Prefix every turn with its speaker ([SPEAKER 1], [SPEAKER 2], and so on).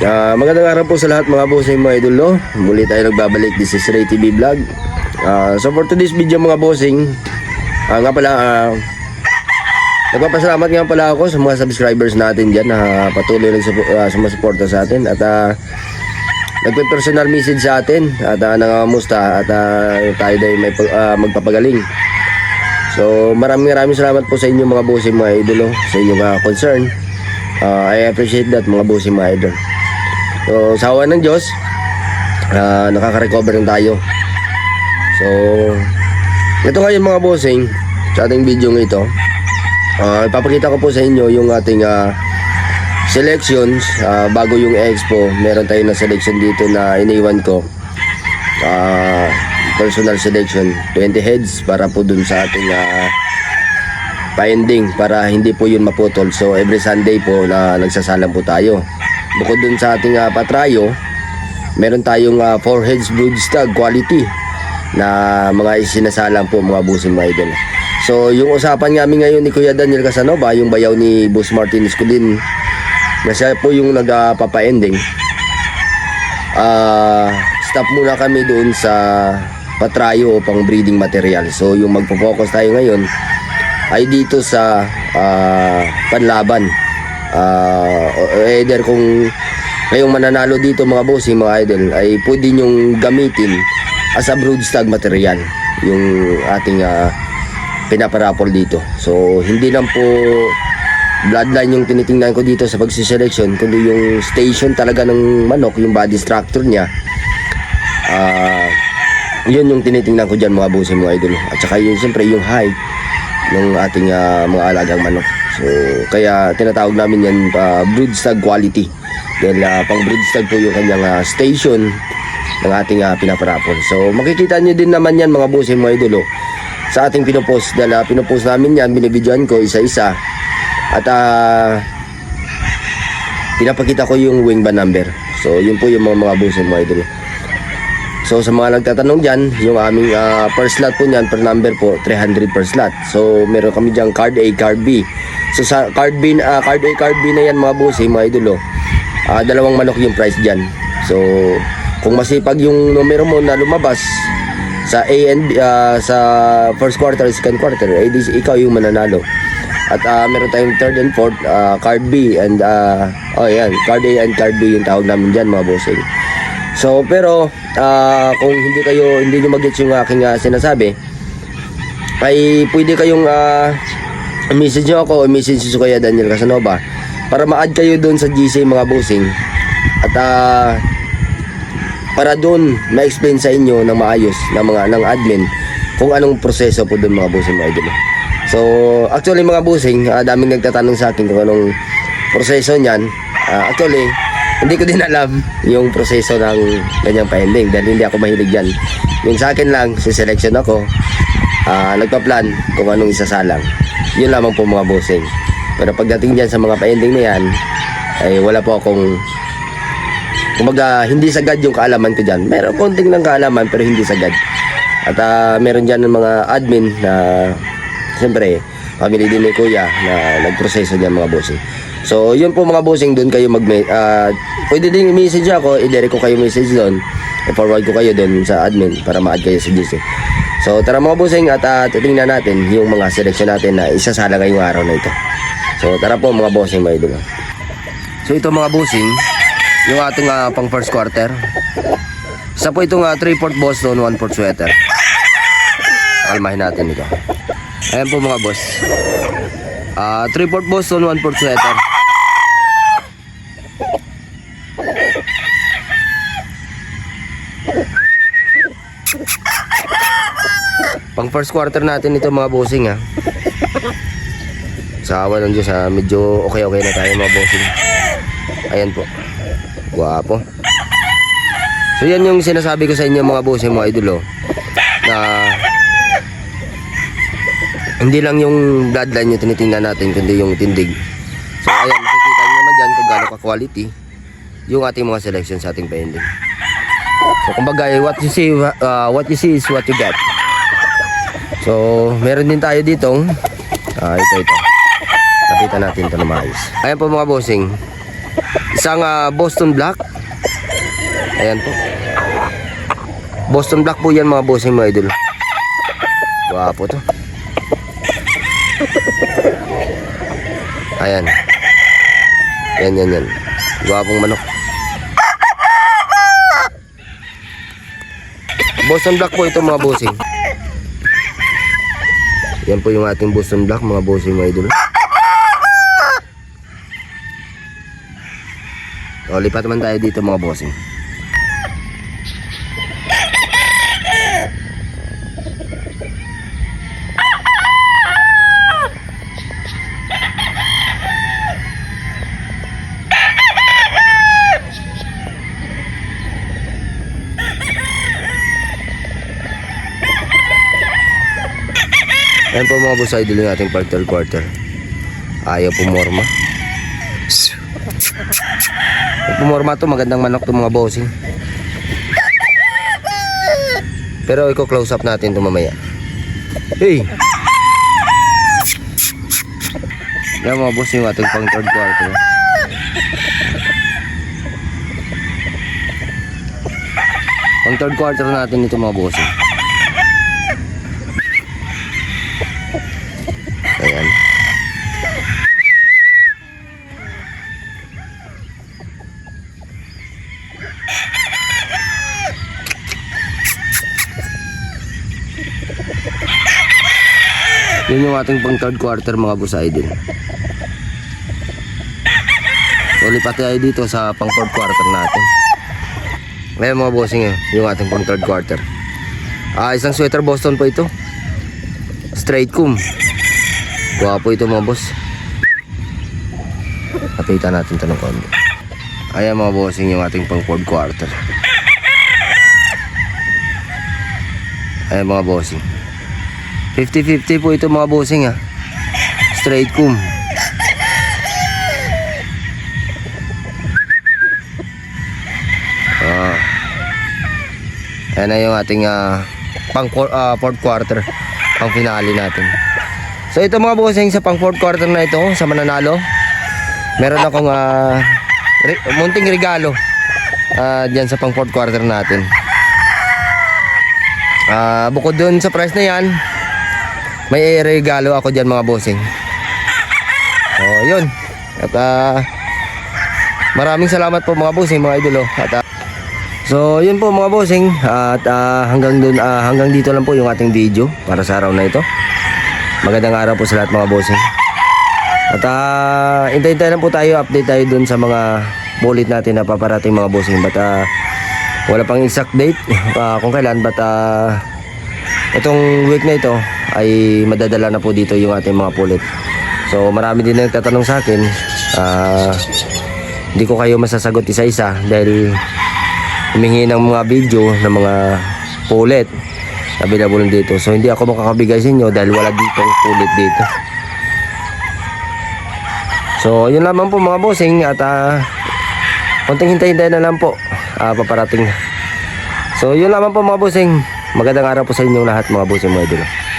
[SPEAKER 1] Ah, magandang araw po sa lahat mga bossing mga idol no. Muli tayo nagbabalik. This is Ray TV Vlog. Ah, so for today's video mga bossing, ah, nga pala ah, nagpapasalamat nga pala ako sa mga subscribers natin diyan na patuloy lang uh, sumusuporta sa atin at ah, nagpe-personal message sa atin at uh, nangangamusta at ah, tayo daw may ah, magpapagaling. So maraming maraming salamat po sa inyo mga bossing mga idol no, sa inyong ah, concern. Ah, I appreciate that mga bossing mga idol. So, sa awa ng Diyos, ah, nakaka-recover na tayo. So, ito ngayon mga bossing, sa ating video ng ito, ah, ipapakita ko po sa inyo yung ating ah, selections ah, bago yung expo. Meron tayo na selection dito na iniwan ko. Ah, personal selection, 20 heads para po dun sa ating ah, pa-ending para hindi po yun maputol. So every Sunday po na nagsasalang po tayo. Bukod dun sa ating uh, patrayo, meron tayong 4 heads brood stag quality na mga isinasalang po mga busin mga idol. So yung usapan namin ngayon ni Kuya Daniel Casanova, yung bayaw ni Boss Martin Escudin, na siya po yung nagpapa-ending. Ah, stop muna kami doon sa patrayo o pang breeding material. So yung magpo-focus tayo ngayon ay dito sa ah, panlaban. Ah, o- either kung kayong mananalo dito mga bossing mga idol ay pwede nyong gamitin as a broodstag material yung ating ah, pinaparapol dito. So hindi lang po bloodline yung tinitingnan ko dito sa pagsiselection kundi yung station talaga ng manok, yung body structure niya. Ah, yun yung tinitingnan ko dyan mga bossing mga idol. At saka yun siyempre yung height ng ating ah, mga alagang manok. So, kaya tinatawag namin yan uh, broodstag quality. Dahil ah, pang broodstag po yung kanyang ah, station ng ating uh, pinaparapol. So, makikita nyo din naman yan mga bossing mga idolo sa ating pinopost. Dahil ah, pinopost namin yan, binibidyoan ko isa-isa. At ah, pinapakita ko yung wing band number. So, yun po yung mga mga bossing mga idolo. So sa mga nagtatanong dyan, yung aming ah, per slot po niyan, per number po, 300 per slot. So meron kami dyan card A, card B. So sa card B, ah, card A, card B na yan mga boss, eh, mga idolo. Ah, dalawang manok yung price dyan. So kung masipag yung numero mo na lumabas sa A and B, ah, sa first quarter, second quarter, eh di ikaw yung mananalo. At ah, meron tayong third and fourth, ah, card B and ah, oh yan, card A and card B yung tawag namin dyan mga bossing. So, pero ah, kung hindi kayo hindi niyo mag-gets yung aking ah, sinasabi, ay pwede kayong ah, message nyo ako o message si Kuya Daniel Casanova para ma-add kayo doon sa GC mga bossing. At ah, para doon ma-explain sa inyo ng maayos ng mga ng admin kung anong proseso po doon mga bossing mga idol. So, actually mga bossing, ah, daming nagtatanong sa akin kung anong proseso niyan. Ah, actually, hindi ko din alam yung proseso ng ganyang pa-ending dahil hindi ako mahilig dyan. Yung sa akin lang, si selection ako, ah, nagpa-plan kung anong isasalang. Yun lamang po mga bossing. Pero pagdating dyan sa mga pa-ending na yan, ay wala po akong kumbaga hindi sagad yung kaalaman ko dyan. Meron konting lang kaalaman pero hindi sagad. At ah, meron dyan ng mga admin na siyempre family din ni kuya na nagproseso dyan mga bossing. So yun po mga bossing doon kayo mag ah, pwede din i-message ako, i-direct ko kayo message doon. I-forward ko kayo doon sa admin para ma-add kayo sa GC. So tara mga bossing at uh, titingnan natin yung mga selection natin na isasala ngayong araw na ito. So tara po mga bossing mga idol. So ito mga bossing, yung ating ah, pang first quarter. Isa po itong uh, 3-port Boston, 1-port sweater. Almahin natin ito. Ayan po mga boss. Ah, 3-port Boston, 1-port sweater. Pang first quarter natin ito mga bossing ha. Sa awa ng Diyos ha, medyo okay-okay na tayo mga bossing. Ayan po. Guwapo. So yan yung sinasabi ko sa inyo mga bossing mga idolo. Na hindi lang yung bloodline yung tinitingnan natin kundi yung tindig. So ayan, makikita nyo naman dyan kung gaano ka-quality yung ating mga selection sa ating pending. So kumbaga, eh, what you see, uh, what you see is what you get. So, meron din tayo ditong ah, ito ito. Nakita natin ito na maayos. Ayan po mga bossing. Isang ah, Boston Black. Ayan po. Boston Black po yan mga bossing mga idol. Gwapo to. Ayan. Yan, yan, yan. Gwapong manok. Boston Black po ito mga bossing. Yan po yung ating Boston Black mga bossing mga idol. O, lipat naman tayo dito mga bossing. Po mga boss idol yung ating quarter quarter. Ayaw pumorma. Kung pumorma to, magandang manok to mga bossing. Pero i-close up natin to mamaya. Hey! Yan mga boss yung ating pang third quarter. Pang third quarter natin ito mga bossing. Ayan. Yun yung ating pang third quarter mga boss idol. So lipat tayo dito sa pang fourth quarter natin. Ngayon mga bossing eh, yung ating pang third quarter. Ah, isang sweater Boston po ito. Straight comb. Gwapo ito mga boss. Kapitan natin ito ng konti. Ayan mga bossing yung ating pang fourth quarter. Ayan mga bossing. 50-50 po ito mga bossing ha. Straight comb. Ah. Ayan na yung ating ah, pang ah, fourth quarter. Pang finale natin. So ito mga bossing sa pang fourth quarter na ito sa mananalo. Meron akong ah, re- munting regalo ah, dyan sa pang fourth quarter natin. Ah, bukod dun sa price na yan, may regalo ako dyan mga bossing. So yun. At ah, maraming salamat po mga bossing, mga idolo. At ah, So, yun po mga bossing at ah, hanggang dun ah, hanggang dito lang po yung ating video para sa araw na ito. Magandang araw po sa lahat mga bossing. At uh, intay-intay lang po tayo, update tayo dun sa mga bullet natin na paparating mga bossing. But ah, wala pang exact date ah, kung kailan but ah, itong week na ito ay madadala na po dito yung ating mga pulit. So marami din nagtatanong sa akin. ah, hindi ko kayo masasagot isa-isa dahil humingi ng mga video ng mga pulit available dito. So hindi ako makakabigay sa inyo dahil wala ditong pulit dito. So yun lamang po mga bossing at ah konting hintay-hintay na lang po ah, paparating na. So yun lamang po mga bossing. Magandang araw po sa inyong lahat mga bossing mga idol.